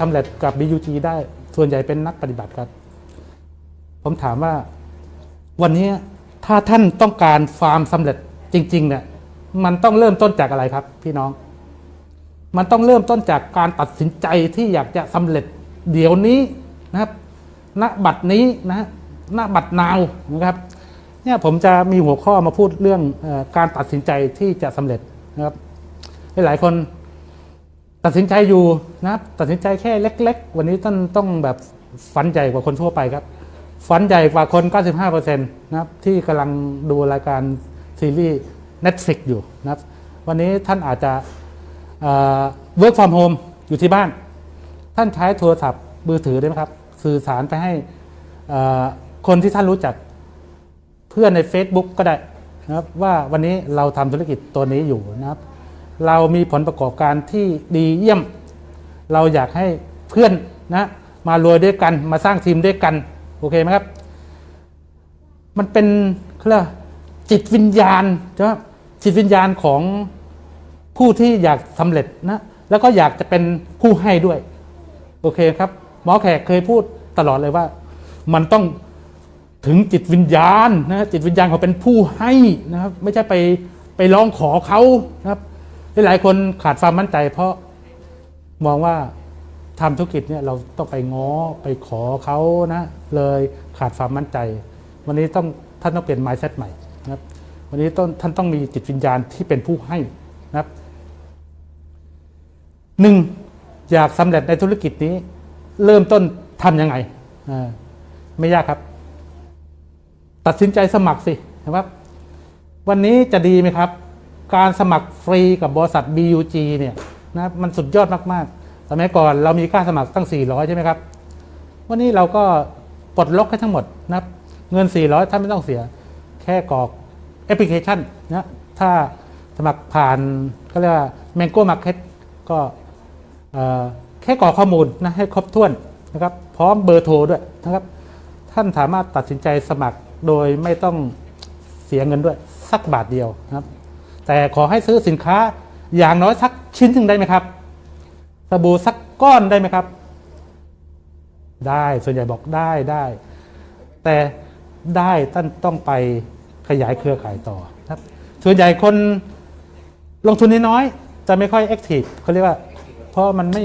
สำเร็จกับ BUG ได้ส่วนใหญ่เป็นนักปฏิบัติครับ ผมถามว่าวันนี้ถ้าท่านต้องการความสำเร็จจริง ๆ เนี่ย มันต้องเริ่มต้นจากอะไรครับ พี่น้อง มันต้องเริ่มต้นจากการตัดสินใจที่อยากจะสำเร็จเดี๋ยวนี้นะครับณบัดนี้นะณบัดนาวนะครับเนี่ยผมจะมีหัวข้อมาพูดเรื่องอการตัดสินใจที่จะสำเร็จนะครับหลายคน ตัดสินใจอยู่นะครับตัดสินใจแค่เล็ก ๆ วันนี้ท่านต้องแบบฝันใหญ่กว่าคนทั่วไปครับ ฝันใหญ่กว่าคน 95%นะครับที่กำลังดูรายการซีรีส์ Netflix อยู่นะครับวันนี้ท่านอาจจะเอ่อ work from home อยู่ที่บ้าน ท่านใช้โทรศัพท์มือถือได้ไหมครับ สื่อสารไปให้คนที่ท่านรู้จักเพื่อนใน Facebook ก็ได้นะครับว่าวันนี้เราทำธุรกิจตัวนี้อยู่นะครับ เรามีผลประกอบการที่ดีเยี่ยม เราอยากให้เพื่อนนะมารวยด้วยกันมาสร้างทีมด้วยกันโอเคไหมครับ มันเป็นเรียกจิตวิญญาณใช่ไหมจิตวิญญาณของผู้ที่อยากสำเร็จนะแล้วก็อยากจะเป็นผู้ให้ด้วย โอเคครับ หมอแขกเคยพูดตลอดเลยว่า มันต้องถึงจิตวิญญาณนะจิตวิญญาณเขาเป็นผู้ให้นะครับ ไม่ใช่ไปไปร้องขอเขานะครับ หลายคนขาดความมั่นใจ เพราะมองว่าทำธุรกิจเนี่ยเราต้องไปง้อไปขอเขานะเลยขาดความมั่นใจ วันนี้ต้องท่านต้องเปลี่ยน mindset ใหม่นะครับวันนี้ต้องท่านต้องมีจิตวิญญาณที่เป็นผู้ให้นะครับหนึ่งอยากสำเร็จในธุรกิจนี้ เริ่มต้นทำยังไงไม่ยากครับ ตัดสินใจสมัครสินะครับ วันนี้จะดีไหมครับ การสมัครฟรีกับบริษัท BUG เนี่ยนะมันสุดยอดมากๆ สมัยก่อนเรามีค่าสมัครตั้ง 400 ใช่ไหมครับ วันนี้เราก็ปลดล็อกให้ทั้งหมดนะเงิน 400 ท่านไม่ต้องเสีย แค่กรอกแอปพลิเคชันนะถ้าสมัครผ่านก็เรียกว่า Mango Market ก็แค่กรอกข้อมูลนะให้ครบถ้วนนะครับ พร้อมเบอร์โทรด้วยนะครับ ท่านสามารถตัดสินใจสมัครโดยไม่ต้องเสียเงินด้วยสักบาทเดียวนะครับ แต่ขอให้ซื้อสินค้าอย่างน้อยสักชิ้นหนึ่งได้ไหมครับสบู่สักก้อนได้ไหมครับ ได้ส่วนใหญ่บอกได้ได้ แต่ได้ท่านต้องไปขยายเครือข่ายต่อครับ ส่วนใหญ่คนลงทุนน้อยๆจะไม่ค่อยแอคทีฟเขาเรียกว่า เพราะมันไม่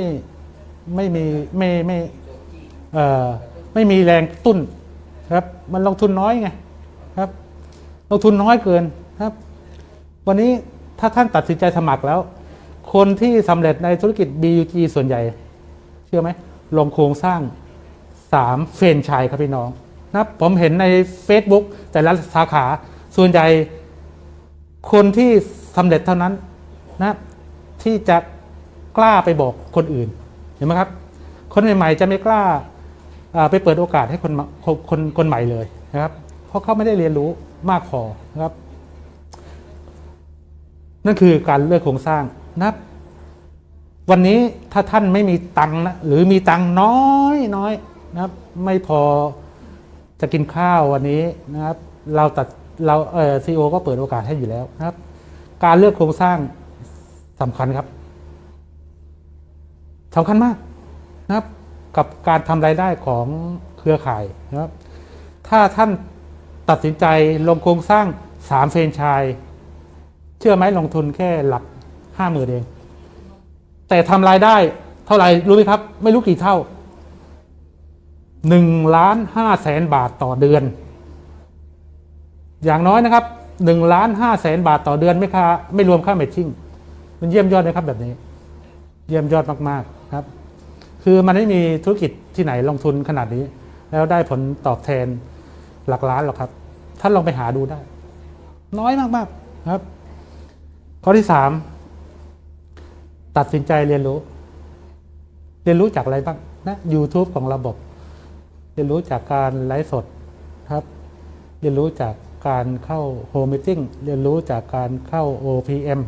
ไม่มีไม่ไม่เอ่อไม่มีแรงตุ้นครับ มันลงทุนน้อยไงครับ ลงทุนน้อยเกิน วันนี้ถ้าท่านตัดสินใจสมัครแล้ว คนที่สำเร็จในธุรกิจ BUG ส่วนใหญ่ เชื่อไหมลงโครงสร้างสามเฟรนชส์ครับพี่น้องนะผมเห็นใน Facebook แต่ละสาขาส่วนใหญ่คนที่สำเร็จเท่านั้นนะที่จะกล้าไปบอกคนอื่นเห็นไหมครับ คนใหม่ๆจะไม่กล้าไปเปิดโอกาสให้คนคนคนคนใหม่เลยนะครับ เพราะเขาไม่ได้เรียนรู้มากพอนะครับ นั่นคือการเลือกโครงสร้างนะครับวันนี้ถ้าท่านไม่มีตังค์นะหรือมีตังค์น้อยน้อยนะครับ ไม่พอจะกินข้าววันนี้นะครับ เราตัดเราเออซีโอก็เปิดโอกาสให้อยู่แล้วนะครับ การเลือกโครงสร้างสำคัญครับสำคัญมากนะครับ กับการทำรายได้ของเครือข่ายนะครับ ถ้าท่านตัดสินใจลงโครงสร้างสามเฟรนไชาย ชื่อไหมลงทุนแค่หลักห้าหมื่นเอง แต่ทำรายได้เท่าไหร่รู้ไหมครับ ไม่รู้กี่เท่าหนึ่งล้านห้าแสนบาทต่อเดือน อย่างน้อยนะครับหนึ่งล้านห้าแสนบาทต่อเดือนไม่ค่าไม่รวมค่าเมทชิ่งมันเยี่ยมยอดนะครับแบบนี้ เยี่ยมยอดมากๆครับ คือมันไม่มีธุรกิจที่ไหนลงทุนขนาดนี้ แล้วได้ผลตอบแทนหลักล้านหรอกครับ ท่านลองไปหาดูได้ น้อยมากๆครับ ข้อที่สามตัดสินใจเรียนรู้ เรียนรู้จากอะไรบ้างนะ YouTube ของระบบ เรียนรู้จากการไลฟ์สดครับ เรียนรู้จากการเข้าโฮมมิ e ติ้งเรียนรู้จากการเข้า OPM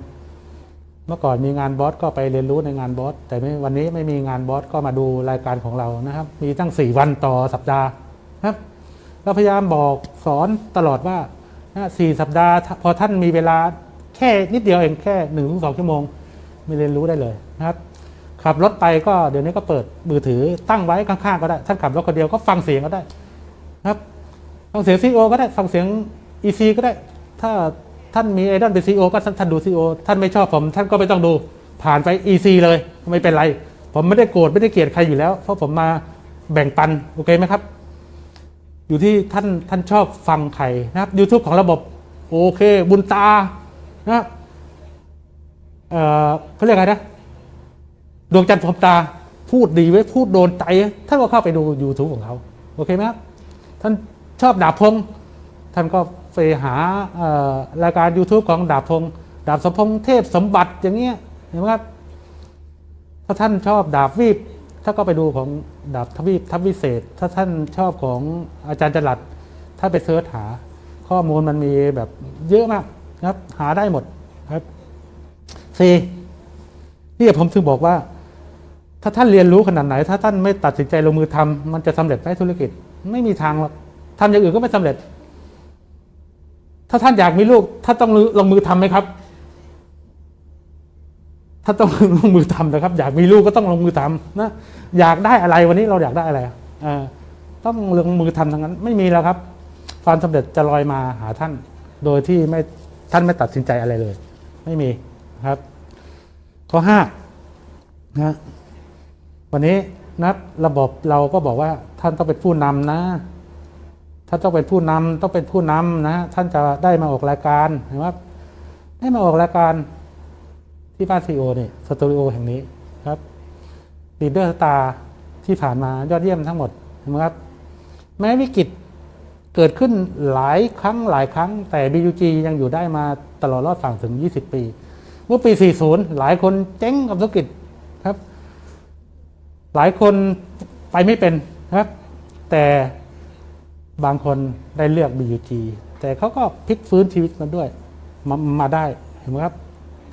เมื่อก่อนมีงานบอสก็ไปเรียนรู้ในงานบอสแต่วันนี้ไม่มีงานบอสก็มาดูรายการของเรานะครับ มีตั้ง 4 วันต่อสัปดาห์ครับเราพยายามบอกสอนตลอดว่านะสี่สัปดาห์พอท่านมีเวลา แค่นิดเดียวเองแค่หนึ่งถึงสองชั่วโมงไมีเรียนรู้ได้เลยนะครับขับรถไปก็เดี๋ยวนี้ก็เปิดมือถือตั้งไว้ข้างๆก็ได้ท่านขับรถคนเดียวก็ฟังเสียงก็ได้ครับฟังเสียงซีโอก็ได้ฟังเสียงอีซีก็ได้ ถ้าท่านมีไอดอลเป็นซีโอก็ท่านดูซีโอท่านไม่ชอบผมท่านก็ไม่ต้องดูผ่านไปอีซีเลยไม่เป็นไร ผมไม่ได้โกรธไม่ได้เกลียดใครอยู่แล้ว เพราะผมมาแบ่งปันโอเคไหมครับ อยู่ที่ท่านท่านชอบฟังใครนะครับ YouTube ของระบบโอเค บุญตา นะเอ่อเขาเรียกอะไรนะดวงจันทร์พรมตาพูดดีไว้พูดโดนใจท่านก็เข้าไปดู YouTube ของเขาโอเคไหมครับท่านชอบดาบพงษ์ท่านก็ไปหาเอ่อรายการ YouTube ของดาบพงษ์ดาบสมพงษ์เทพสมบัติอย่างเงี้ยเห็นไหมครับถ้าท่านชอบดาบวีบท่านก็ไปดูของดาบทวีปทัพวิเศษ ถ้าท่านชอบของอาจารย์จรัดถ้าไปเสิร์ชหาข้อมูลมันมีแบบเยอะมาก นะครับหาได้หมดครับสี่นี่ผมถึงบอกว่า ถ้าท่านเรียนรู้ขนาดไหน ถ้าท่านไม่ตัดสินใจลงมือทำมันจะสำเร็จไหมธุรกิจ ไม่มีทางหรอกทำอย่างอื่นก็ไม่สำเร็จ ถ้าท่านอยากมีลูกท่านต้องลงมือทำไหมครับถ้าต้องลงมือทำนะครับ อยากมีลูกก็ต้องลงมือทำนะอยากได้อะไรวันนี้เราอยากได้อะไรอะเออต้องลงมือทำทั้งนั้น ไม่มีแล้วครับ ความสำเร็จจะลอยมาหาท่าน โดยที่ไม่ ท่านไม่ตัดสินใจอะไรเลย ไม่มีครับ ข้อห้านะวันนี้นะระบบเราก็บอกว่าท่านต้องเป็นผู้นำนะท่านต้องเป็นผู้นำต้องเป็นผู้นำนะ ท่านจะได้มาออกรายการเห็นไหมครับได้มาออกรายการที่บ้านซีโอนี่สตูดิโอแห่งนี้ครับลีดเดอร์สตาร์ที่ผ่านมายอดเยี่ยมทั้งหมดนะครับ แม้วิกฤต เกิดขึ้นหลายครั้งหลายครั้ง แต่ BUG ยังอยู่ได้มาตลอดรอดฝั่งถึง 20 ปี เมื่อปี 40 หลายคนเจ๊งกับธุรกิจครับ หลายคนไปไม่เป็นครับ แต่บางคนได้เลือก BUG แต่เขาก็พลิกฟื้นชีวิตมาด้วยมามาได้เห็นไหมครับ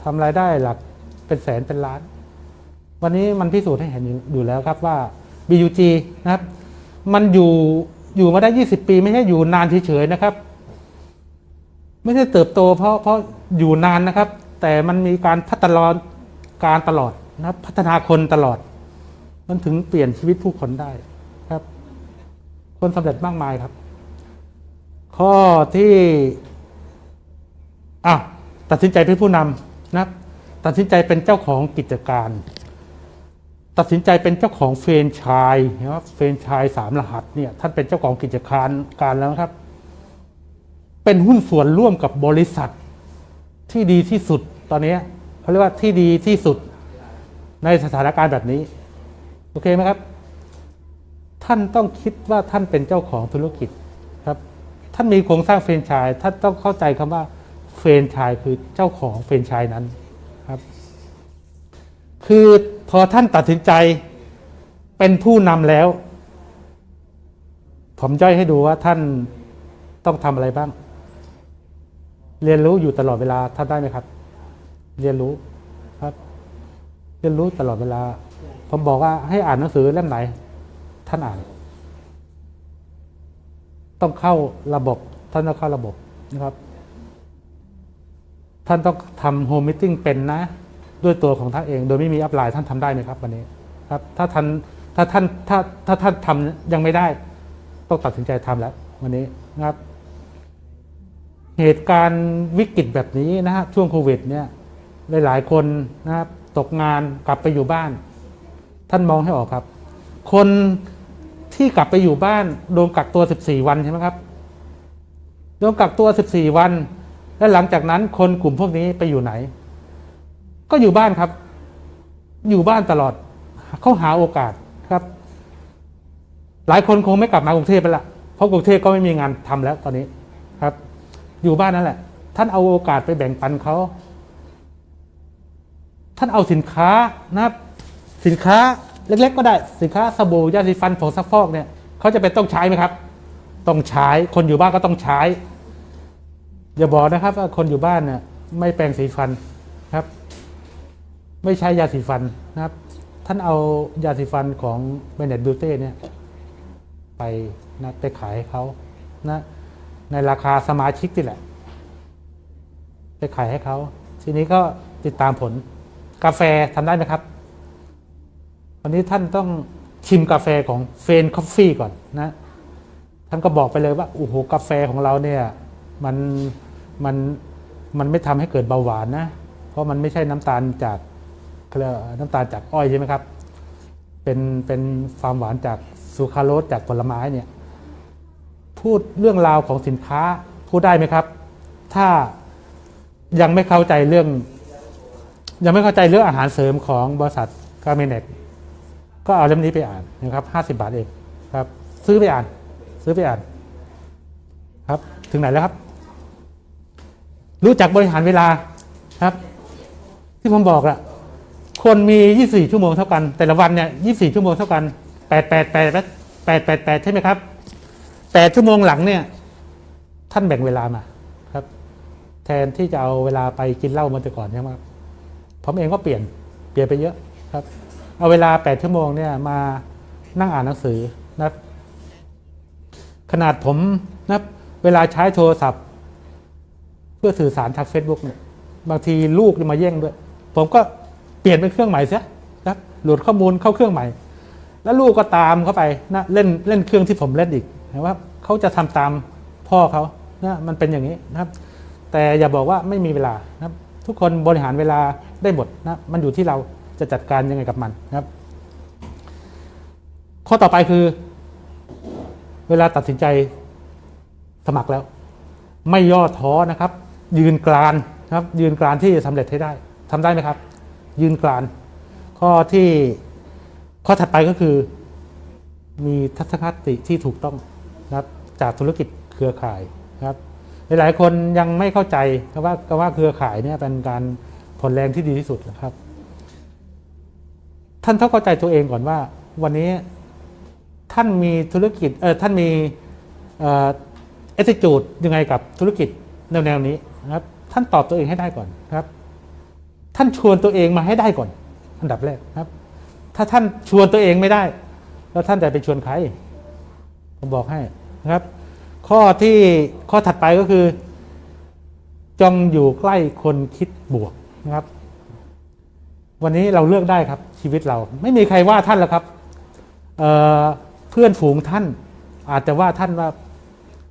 ทำรายได้หลักเป็นแสนเป็นล้าน วันนี้มันพิสูจน์ให้เห็นอยู่แล้วครับว่า BUG นะครับ มันอยู่ อยู่มาได้ 20 ปีไม่ใช่อยู่นานเฉยๆนะครับ ไม่ใช่เติบโต เพราะเพราะอยู่นานนะครับ แต่มันมีการพัฒนาการตลอดนะครับ พัฒนาคนตลอด มันถึงเปลี่ยนชีวิตผู้คนได้ครับ คนสำเร็จมากมายครับ ข้อที่อะตัดสินใจเป็นผู้นำนะครับ ตัดสินใจเป็นเจ้าของกิจการ ตัดสินใจเป็นเจ้าของเฟรนชส์นะครับเฟรนไชส์สามรหัสเนี่ยท่านเป็นเจ้าของกิจการการแล้วครับ เป็นหุ้นส่วนร่วมกับบริษัทที่ดีที่สุดตอนนี้เขาเรียกว่าที่ดีที่สุดในสถานการณ์แบบนี้ โอเคไหมครับ ท่านต้องคิดว่าท่านเป็นเจ้าของธุรกิจครับ ท่านมีโครงสร้างเฟรนไชส์ท่านต้องเข้าใจคำว่าเฟรนไชส์คือเจ้าของเฟรนไชส์นั้นครับ คือ พอท่านตัดสินใจเป็นผู้นำแล้ว ผมย่อยให้ดูว่าท่านต้องทำอะไรบ้าง เรียนรู้อยู่ตลอดเวลาท่านได้ไหมครับ เรียนรู้ครับ เรียนรู้ตลอดเวลา ผมบอกว่าให้อ่านหนังสือเล่มไหน ท่านอ่าน ต้องเข้าระบบ ท่านต้องเข้าระบบนะครับ ท่านต้องทำโฮมมิทติ้งเป็นนะ ด้วยตัวของท่านเอง โดยไม่มีอัพไลน์ท่านทำได้ไหมครับวันนี้ครับถ้าท่านถ้าท่านถ้าถ้าท่านทำยังไม่ได้ ต้องตัดสินใจทำแล้ว วันนี้นะครับ เหตุการณ์วิกฤตแบบนี้นะฮะช่วงโควิดเนี่ยหลายๆคนนะครับตกงานกลับไปอยู่บ้าน ท่านมองให้ออกครับ คนที่กลับไปอยู่บ้านโดนกักตัว 14 วันใช่ไหมครับโดนกักตัว 14 วัน และหลังจากนั้นคนกลุ่มพวกนี้ไปอยู่ไหน ก็อยู่บ้านครับ อยู่บ้านตลอดเขาหาโอกาสครับ หลายคนคงไม่กลับมากรุงเทพไปละเพราะกรุงเทพก็ไม่มีงานทำแล้วตอนนี้ครับ อยู่บ้านนั่นแหละ ท่านเอาโอกาสไปแบ่งปันเขาท่านเอาสินค้านะครับ สินค้าเล็ก ๆ ก็ได้สินค้าสบู่ยาสีฟันผงซักฟอกเนี่ยเขาจะเป็นต้องใช้ไหมครับ ต้องใช้คนอยู่บ้านก็ต้องใช้ อย่าบอกนะครับว่าคนอยู่บ้านเนี่ยไม่แปรงสีฟันครับ ไม่ใช้ยาสีฟันนะครับ ท่านเอายาสีฟันของเบเนตบิวเต้เนี่ยไปนะไปขายให้เขานะในราคาสมาชิกนี่แหละ ไปขายให้เขา ทีนี้ก็ติดตามผลกาแฟทำได้ไหมครับ วันนี้ท่านต้องชิมกาแฟของเฟนคอฟฟี่ก่อนนะ ท่านก็บอกไปเลยว่าโอ้โหกาแฟของเราเนี่ยมันมันมันไม่ทำให้เกิดเบาหวานนะ เพราะมันไม่ใช่น้ำตาลจาก เรียกน้ำตาลจากอ้อยใช่ไหมครับ เป็นเป็นความหวานจากซูคราโรสจากผลไม้เนี่ยพูดเรื่องราวของสินค้าพูดได้ไหมครับ ถ้ายังไม่เข้าใจเรื่อง ยังไม่เข้าใจเรื่องอาหารเสริมของบริษัทกาเมเนตก็เอาเล่มนี้ไปอ่านนะครับห้าสิบาทเองครับ ซื้อไปอ่าน ซื้อไปอ่าน ครับ ถึงไหนแล้วครับ รู้จักบริหารเวลาครับ ที่ผมบอกละ คนมี 24 ชั่วโมงเท่ากัน แต่ละวันเนี่ย 24 ชั่วโมงเท่ากัน8 8 8 8 8 8 8 ใช่ไหมครับ 8 ชั่วโมงหลังเนี่ย ท่านแบ่งเวลามาครับ แทนที่จะเอาเวลาไปกินเหล้ามาแต่ก่อนใช่ไหมครับผมเองก็เปลี่ยนเปลี่ยนไปเยอะครับ เอาเวลา 8 ชั่วโมงเนี่ยมานั่งอ่านหนังสือนะครับขนาดผมนะเวลาใช้โทรศัพท์ เพื่อสื่อสารทาง Facebook เนี่ยบางทีลูกจะมาแย่งด้วย ผมก็ เปลี่ยนเป็นเครื่องใหม่เสียนะครับโหลดข้อมูลเข้าเครื่องใหม่ แล้วลูกก็ตามเข้าไปนะเล่นเล่นเครื่องที่ผมเล่นอีกเห็นว่าเขาจะทำตามพ่อเขานะมันเป็นอย่างนี้นะครับ แต่อย่าบอกว่าไม่มีเวลานะครับ ทุกคนบริหารเวลาได้หมดนะมันอยู่ที่เราจะจัดการยังไงกับมันนะครับ ข้อต่อไปคือ เวลาตัดสินใจสมัครแล้ว ไม่ย่อท้อนะครับ ยืนกรานครับ ยืนกรานที่จะสำเร็จให้ได้ทำได้ไหมครับ ยืนกราน ข้อที่ข้อถัดไปก็คือ มีทัศนคติที่ถูกต้องนะครับจากธุรกิจเครือข่ายนะครับหลายๆคนยังไม่เข้าใจว่าว่าเครือข่ายเนี่ยเป็นการผลแรงที่ดีที่สุดนะครับ ท่านต้องเข้าใจตัวเองก่อนว่า วันนี้ท่านมีธุรกิจเออท่านมีเอ่อ attitude ยังไงกับธุรกิจแนวๆนี้นะครับท่านตอบตัวเองให้ได้ก่อนครับ ท่านชวนตัวเองมาให้ได้ก่อน อันดับแรกครับ ถ้าท่านชวนตัวเองไม่ได้ แล้วท่านจะไปชวนใคร ผมบอกให้นะครับ ข้อที่ข้อถัดไปก็คือ จงอยู่ใกล้คนคิดบวกนะครับ วันนี้เราเลือกได้ครับ ชีวิตเรา ไม่มีใครว่าท่านแล้วครับเเพื่อนฝูงท่าน อาจจะว่าท่านว่า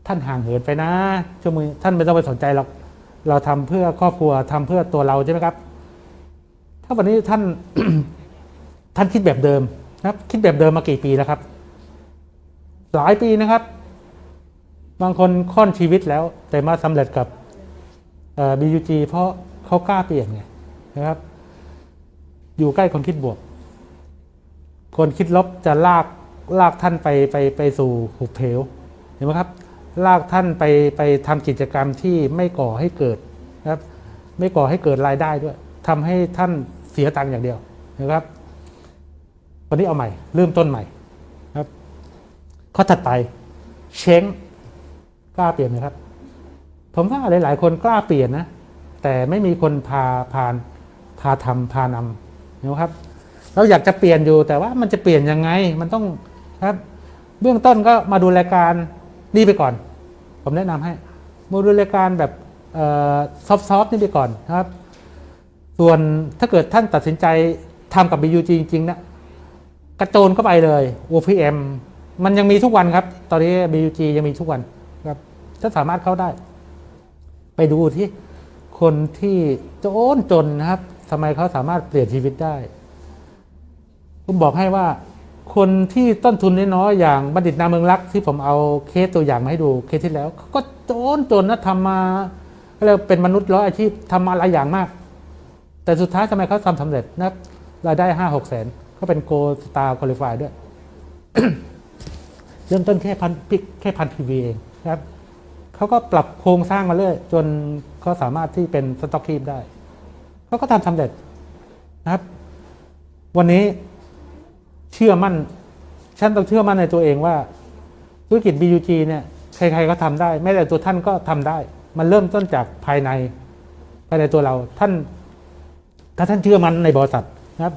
ท่านห่างเหินไปนะช่วงมือท่านไม่ต้องไปสนใจหรอกเราทำเพื่อครอบครัวทำเพื่อตัวเราใช่ไหมครับ ถ้าวันนี้ท่านท่านคิดแบบเดิมนะครับ คิดแบบเดิมมากี่ปีแล้วครับ หลายปีนะครับ บางคนค่อนชีวิตแล้ว แต่มาสำเร็จกับเอ่อ BUG เพราะเขากล้าเปลี่ยนไงนะครับ อยู่ใกล้คนคิดบวก คนคิดลบจะลากลากท่านไปไปไปสู่หุบเหวเห็นไหมครับ ลากท่านไปไปทำกิจกรรมที่ไม่ก่อให้เกิดนะครับ ไม่ก่อให้เกิดรายได้ด้วย ทำให้ท่านเสียตังค์อย่างเดียวนะครับวันนี้เอาใหม่ เริ่มต้นใหม่ครับ ข้อถัดไป เช้งกล้าเปลี่ยนไหมครับ ผมว่าหลาย ๆ คนกล้าเปลี่ยนนะ แต่ไม่มีคนพาพานพาทำพานำนะครับ เราอยากจะเปลี่ยนอยู่แต่ว่ามันจะเปลี่ยนยังไงมันต้องครับ เบื้องต้นก็มาดูรายการนี่ไปก่อน ผมแนะนำให้มาดูรายการแบบซอฟต์ๆนี่ไปก่อนครับ ส่วนถ้าเกิดท่านตัดสินใจทำกับ BUG จริงๆนะกระโจนเข้าไปเลย OPM มันยังมีทุกวันครับ ตอนนี้ BUG ยังมีทุกวันครับถ้าสามารถเข้าได้ ไปดูที่คนที่โจนจนนะครับทำไมเขาสามารถเปลี่ยนชีวิตได้ ผมบอกให้ว่า คนที่ต้นทุนน้อยๆอย่างบัณฑิตนาเมืองรักที่ผมเอาเคสตัวอย่างมาให้ดูเคสที่แล้ว ก็โจนจนนะทำมาเรียกว่าเป็นมนุษย์ร้อยอาชีพทำมาหลายอย่างมาก แต่สุดท้ายทำไมเขาทำสำเร็จนะครับรายได้ห้าหกแสนเขาเป็นโกสตาร์คุริฟายด้วย เริ่มต้นแค่พันพิกแค่พันทีวีเองนะครับเขาก็ปรับโครงสร้างมาเรื่อยจนเขาสามารถที่เป็นสต็อกคีปได้เขาก็ทำสำเร็จนะครับ วันนี้เชื่อมั่น ฉันต้องเชื่อมั่นในตัวเองว่า ธุรกิจ BUG เนี่ยใครๆก็ทำได้แม้แต่ตัวท่านก็ทำได้ มันเริ่มต้นจากภายในภายในตัวเราท่าน ถ้าท่านเชื่อมั่นในบริษัทนะครับ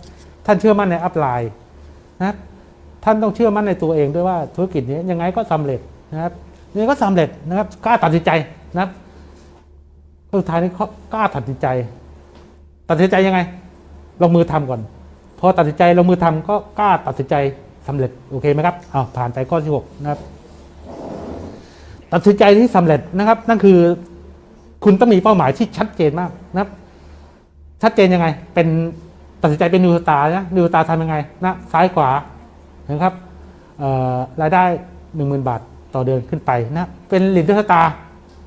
ท่านเชื่อมั่นในอัพไลน์นะครับท่านต้องเชื่อมั่นในตัวเองด้วยว่าธุรกิจนี้ยังไงก็สำเร็จนะครับยังไงก็สำเร็จนะครับกล้าตัดสินใจนะครับสุดท้ายนี้เขากล้าตัดสินใจ ตัดสินใจยังไงลงมือทำก่อน พอตัดสินใจลงมือทำก็กล้าตัดสินใจสำเร็จโอเคไหมครับอ้าวผ่านไปข้อที่หกนะครับ ตัดสินใจที่สำเร็จนะครับ นั่นคือ คุณต้องมีเป้าหมายที่ชัดเจนมากนะครับ ชัดเจนยังไง เป็นตัดสินใจเป็นนิวสตาร์นะนิวสตาร์ทำยังไงนะซ้ายขวาเห็นครับรายได้หนึ่งหมื่นบาทต่อเดือนขึ้นไปนะเป็นลีดเดอร์สตาร์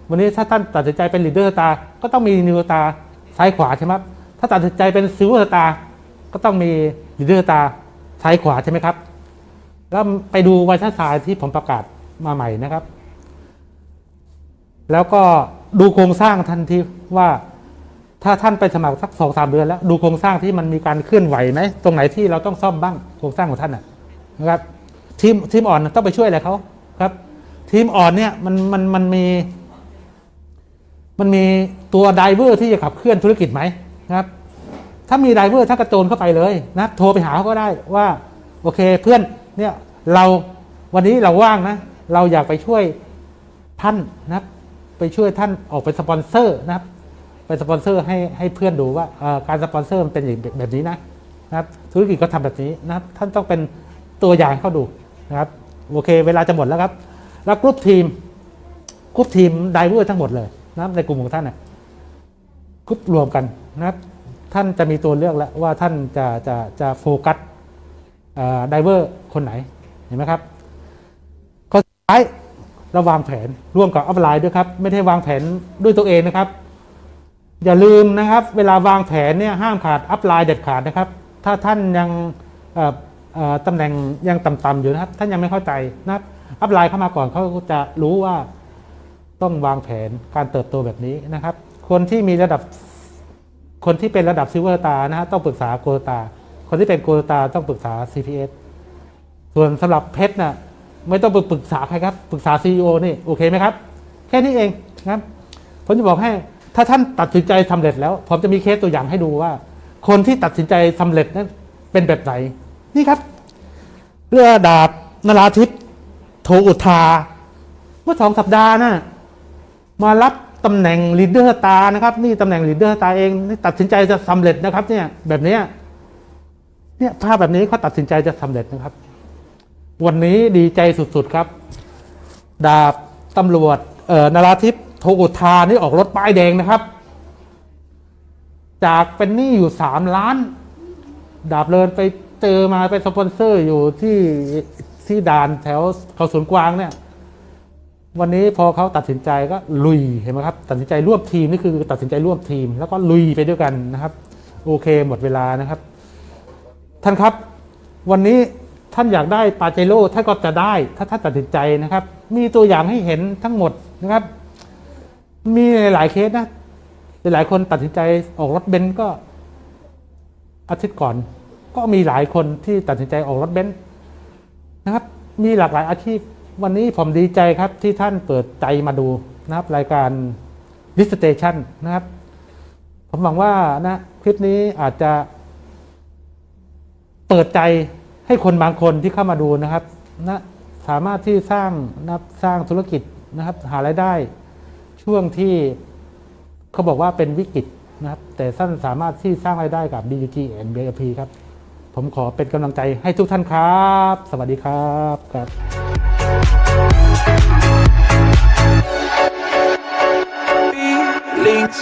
วันนี้ถ้าท่านตัดสินใจเป็นลีดเดอร์สตาร์ก็ต้องมีนิวสตาร์ซ้ายขวาใช่ไหมครับถ้าตัดสินใจเป็นซิลเวอร์สตาร์ก็ต้องมีลีดเดอร์สตาร์ซ้ายขวาใช่ไหมครับแล้วไปดูไวท์สายที่ผมประกาศมาใหม่นะครับ แล้วก็ดูโครงสร้างทันทีว่า ถ้าท่านไปสมัครสักสองสามเดือนแล้วดูโครงสร้างที่มันมีการเคลื่อนไหวไหมตรงไหนที่เราต้องซ่อมบ้างโครงสร้างของท่านนะนะครับทีมทีมอ่อนต้องไปช่วยอะไรเขาครับ ทีมอ่อนเนี่ยมันมันมันมี มันมีตัวไดเวอร์ที่จะขับเคลื่อนธุรกิจไหมนะครับ ถ้ามีไดเวอร์ท่านกระโจนเข้าไปเลยนะโทรไปหาเขาก็ได้ว่า โอเคเพื่อนเนี่ยเราวันนี้เราว่างนะ เราอยากไปช่วยท่านนะครับ ไปช่วยท่านออกเป็นสปอนเซอร์นะครับ ไปสปอนเซอร์ให้ให้เพื่อนดูว่าการสปอนเซอร์มันเป็นอย่างแบบนี้นะนะครับธุรกิจก็ทำแบบนี้นะครับท่านต้องเป็นตัวอย่างให้เขาดูนะครับโอเค เวลาจะหมดแล้วครับ แล้วกรุ๊ปทีมกรุ๊ปทีมไดเวอร์ทั้งหมดเลยนะครับในกลุ่มของท่านนะกรุ๊ปรวมกันนะครับท่านจะมีตัวเลือกแล้วว่าท่านจะจะจะโฟกัสไดเวอร์คนไหนเห็นไหมครับข้อสุดท้ายเราวางแผนร่วมกับอัพไลน์ด้วยครับ ไม่ได้วางแผนด้วยตัวเองนะครับ อย่าลืมนะครับ เวลาวางแผนเนี่ยห้ามขาดอัพไลน์เด็ดขาดนะครับ ถ้าท่านยังตำแหน่งยังต่ำๆอยู่นะครับ ท่านยังไม่เข้าใจนะครับอัพไลน์เข้ามาก่อนเขาจะรู้ว่าต้องวางแผนการเติบโตแบบนี้นะครับ คนที่มีระดับคนที่เป็นระดับซิลเวอร์ตานะฮะต้องปรึกษาโกลตา คนที่เป็นโกลตาต้องปรึกษา CPS ส่วนสำหรับเพชรน่ะไม่ต้องไปปรึกษาใครครับ ปรึกษา CEO นี่โอเคไหมครับ แค่นี้เองนะครับผมจะบอกให้ ถ้าท่านตัดสินใจสำเร็จแล้ว ผมจะมีเคสตัวอย่างให้ดูว่า คนที่ตัดสินใจสำเร็จนั้นเป็นแบบไหน นี่ครับ เรือดาบนราธิปโทอุทา เมื่อสองสัปดาห์น่ะมารับตำแหน่งลีดเดอร์ตานะครับ นี่ตำแหน่งลีดเดอร์ตาเองตัดสินใจจะสำเร็จนะครับ เนี่ย แบบนี้เนี่ยภาพแบบนี้เขาตัดสินใจจะสำเร็จนะครับ วันนี้ดีใจสุดๆครับ ดาบตำรวจเอ่อนราธิป โทอุทานี่ออกรถป้ายแดงนะครับ จากเป็นหนี้อยู่สามล้าน ดาบเลินไปเจอมาเป็นสปอนเซอร์อยู่ที่ที่ด่านแถวเขาสวนกวางเนี่ย วันนี้พอเขาตัดสินใจก็ลุยเห็นไหมครับ ตัดสินใจร่วมทีมนี่คือตัดสินใจร่วมทีม แล้วก็ลุยไปด้วยกันนะครับ โอเคหมดเวลานะครับ ท่านครับ วันนี้ท่านอยากได้ปาเจโร่ท่านก็จะได้ ถ้าท่านตัดสินใจนะครับ มีตัวอย่างให้เห็นทั้งหมดนะครับ มีหลายเคสนะหลายคนตัดสินใจออกรถเบนซ์ก็อาทิตย์ก่อน ก็มีหลายคนที่ตัดสินใจออกรถเบนซ์นะครับ มีหลากหลายอาชีพ วันนี้ผมดีใจครับที่ท่านเปิดใจมาดูนะครับ รายการดิสเตชันนะครับ ผมหวังว่านะคลิปนี้อาจจะ เปิดใจให้คนบางคนที่เข้ามาดูนะครับนะสามารถที่สร้างนับสร้างธุรกิจนะครับ หารายได้ ช่วงที่เขาบอกว่าเป็นวิกฤตนะครับ แต่ท่านสามารถที่สร้างรายได้กับ BUG and BAP ครับ ผมขอเป็นกำลังใจให้ทุกท่านครับ สวัสดีครับครับ Links